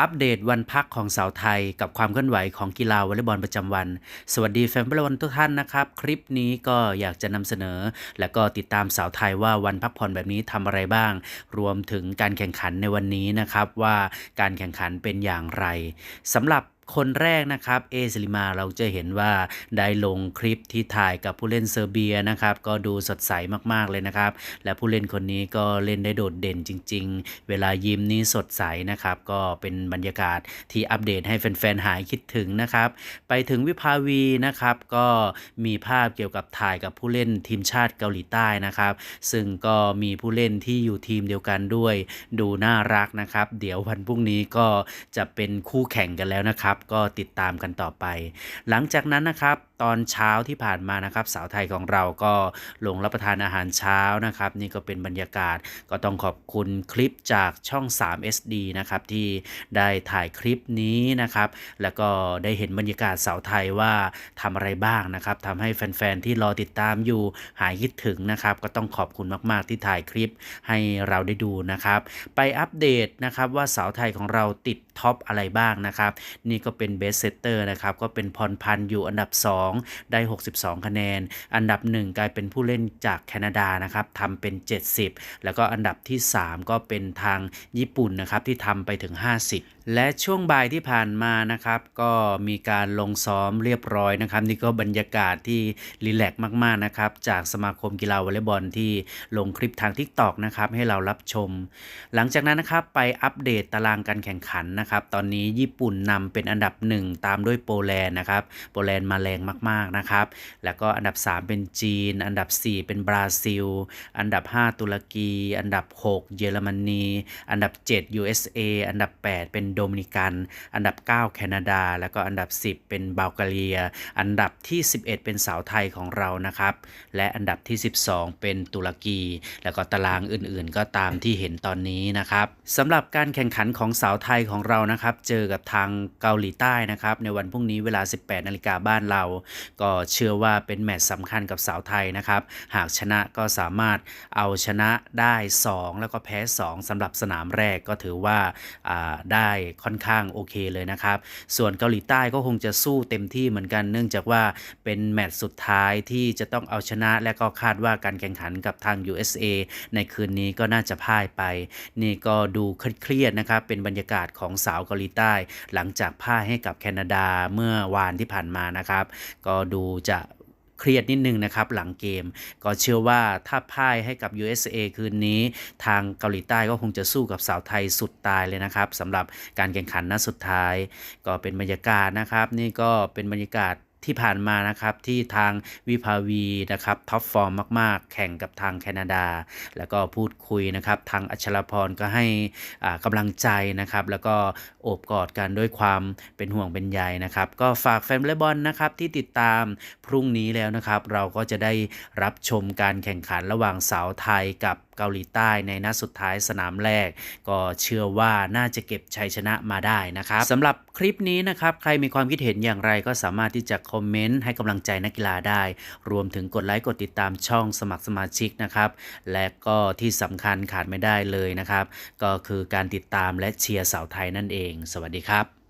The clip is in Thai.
อัปเดตวันพักของสาวไทยกับความเคลื่อนไหวของกีฬาวอลเลย์บอลประจำวัน สวัสดีแฟนบอลทุกท่านนะครับ คลิปนี้ก็อยากจะนำเสนอ และก็ติดตามสาวไทยว่าวันพักผ่อนแบบนี้ทำอะไรบ้าง รวมถึงการแข่งขันในวันนี้นะครับว่าการแข่งขันเป็นอย่างไรสำหรับ คนแรกนะครับเอซิลิมาเราจะเห็นว่าได้ลงคลิปที่ถ่ายกับผู้เล่นเซอร์เบียนะครับก็ดูสดใสมากๆเลยนะครับ และผู้เล่นคนนี้ก็เล่นได้โดดเด่นจริง ๆ เวลายิ้มนี้สดใสนะครับก็เป็นบรรยากาศที่อัปเดตให้แฟนๆหายคิดถึงนะครับ ไปถึงวิภาวีนะครับก็มีภาพเกี่ยวกับถ่ายกับผู้เล่นทีมชาติเกาหลีใต้นะครับ ซึ่งก็มีผู้เล่นที่อยู่ทีมเดียวกันด้วย ดูน่ารักนะครับ เดี๋ยววันพรุ่งนี้ก็จะเป็นคู่แข่งกันแล้วนะครับก็ติดตามกันต่อไป หลังจากนั้นนะครับตอนเช้าที่ผ่านมานะครับสาวไทยของเราก็ลงรับประทานอาหารเช้านะครับ นี่ก็เป็นบรรยากาศก็ต้องขอบคุณคลิปจากช่อง 3 SD นะครับที่ได้ถ่ายคลิปนี้นะครับ แล้วก็ได้เห็นบรรยากาศสาวไทยว่าทำอะไรบ้างนะครับทำให้แฟนๆที่รอติดตามอยู่หายคิดถึงนะครับ ก็ต้องขอบคุณมากๆที่ถ่ายคลิปให้เราได้ดูนะครับ ไปอัปเดตนะครับว่าสาวไทยของเราติดท็อปอะไรบ้างนะครับ นี่ก็เป็นเบสเซตเตอร์นะครับ ก็เป็นพรพันธ์อยู่อันดับ 2 ได้ 62 คะแนน อันดับ 1 กลายเป็นผู้เล่นจากแคนาดานะครับทำเป็น 70 แล้วก็อันดับที่ 3 ก็เป็นทางญี่ปุ่นนะครับที่ทำไปถึง 50และช่วงบ่ายที่ผ่านมานะครับ ก็มีการลงซ้อมเรียบร้อยนะครับ นี่ก็บรรยากาศที่รีแลกมากๆนะครับ จากสมาคมกีฬาวอลเลย์บอลที่ลงคลิปทาง TikTok นะครับ ให้เรารับชม หลังจากนั้นนะครับ ไปอัปเดตตารางการแข่งขันนะครับ ตอนนี้ญี่ปุ่นนำเป็นอันดับ 1 ตามด้วยโปแลนด์นะครับ โปแลนด์มาแรงมากๆนะครับ แล้วก็อันดับ 3 เป็นจีน อันดับ 4 เป็นบราซิล อันดับ 5 ตุรกี อันดับ 6 เยอรมนี อันดับ 7 USA อันดับ 8 เป็นโดมินิกัน อันดับ 9 แคนาดา แล้วก็อันดับ 10 เป็นบัลแกเรีย อันดับที่ 11 เป็นสาวไทยของเรานะครับ และอันดับที่ 12 เป็นตุรกี แล้วก็ตารางอื่นๆ ก็ตามที่เห็นตอนนี้นะครับสำหรับการแข่งขันของสาวไทยของเรานะครับ เจอกับทางเกาหลีใต้นะครับในวันพรุ่งนี้เวลา 18 นาฬิกาบ้านเรา ก็เชื่อว่าเป็นแมตช์สำคัญกับสาวไทยนะครับ หากชนะก็สามารถเอาชนะได้ 2 แล้วก็แพ้ 2สำหรับสนามแรกก็ถือว่าาได้ค่อนข้างโอเคเลยนะครับ ส่วนเกาหลีใต้ก็คงจะสู้เต็มที่เหมือนกัน เนื่องจากว่าเป็นแมตช์สุดท้ายที่จะต้องเอาชนะและก็คาดว่าการแข่งขันกับทาง USA ในคืนนี้ก็น่าจะพ่ายไป นี่ก็ดูเครียดนะครับเป็นบรรยากาศของสาวเกาหลีใต้ หลังจากพ่ายให้กับแคนาดาเมื่อวานที่ผ่านมานะครับ ก็ดูจะเครียดนิดนึงนะครับหลังเกม ก็เชื่อว่าถ้าพ่ายให้กับ USA คืนนี้ ทางเกาหลีใต้ก็คงจะสู้กับสาวไทยสุดตายเลยนะครับสำหรับการแข่งขันนัดสุดท้าย ก็เป็นบรรยากาศนะครับ นี่ก็เป็นบรรยากาศ ที่ผ่านมานะครับที่ทางวิภาวีนะครับท็อปฟอร์มมาก ๆ แข่งกับทางแคนาดา แล้วก็พูดคุยนะครับทางอัชรพรก็ให้อ่ากำลังใจนะครับแล้วก็โอบกอดกันด้วยความเป็นห่วงเป็นใยนะครับก็ฝากแฟนวอลเลย์บอลนะครับที่ติดตามพรุ่งนี้แล้วนะครับ เราก็จะได้รับชมการแข่งขันระหว่างสาวไทยกับเกาหลีใต้ในนัดสุดท้ายสนามแรก ก็เชื่อว่าน่าจะเก็บชัยชนะมาได้นะครับสำหรับคลิปนี้นะครับใครมีความคิดเห็นอย่างไรก็สามารถที่จะคอมเมนต์ให้กำลังใจนักกีฬาได้ รวมถึงกดไลค์กดติดตามช่องสมัครสมาชิกนะครับและก็ที่สำคัญขาดไม่ได้เลยนะครับ ก็คือการติดตามและเชียร์สาวไทยนั่นเอง สวัสดีครับ